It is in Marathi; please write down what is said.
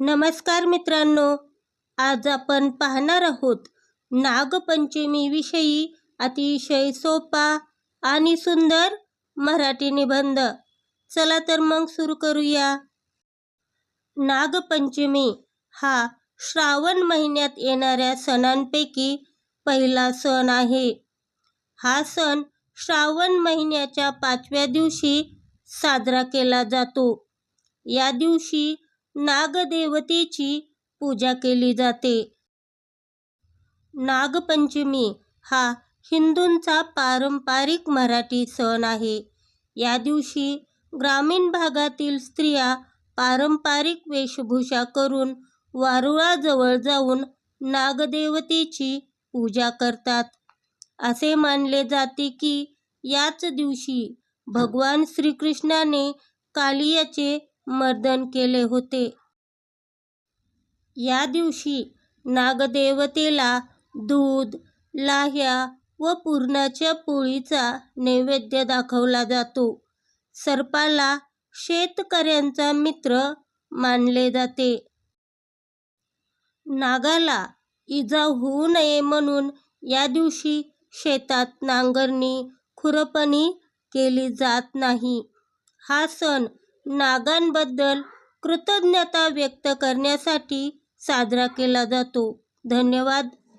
नमस्कार मित्रांनो आज आपण पाहणार आहोत नागपंचमीविषयी अतिशय सोपा आणि सुंदर मराठी निबंध. चला तर मग सुरू करूया. नागपंचमी हा श्रावण महिन्यात येणाऱ्या सणांपैकी पहिला सण आहे. हा सण श्रावण महिन्याच्या पाचव्या दिवशी साजरा केला जातो. या दिवशी नागदेवतेची पूजा केली जाते. नागपंचमी हा हिंदूंचा पारंपरिक मराठी सण आहे. या दिवशी ग्रामीण भागातील स्त्रिया पारंपरिक वेशभूषा करून वारुळाजवळ जाऊन नागदेवतेची पूजा करतात. असे मानले जाते की याच दिवशी भगवान श्रीकृष्णाने कालियाचे मर्दन केले होते. या दिवशी नागदेवतेला दूध लाह्या व पुरणाच्या पोळीचा नैवेद्य दाखवला जातो. सर्पाला शेतकऱ्यांचा मित्र मानले जाते. नागाला इजा होऊ नये म्हणून या दिवशी शेतात नांगरणी खुरपणी केली जात नाही. हा सण नागांबद्दल कृतज्ञता व्यक्त करण्यासाठी साजरा केला जातो. धन्यवाद.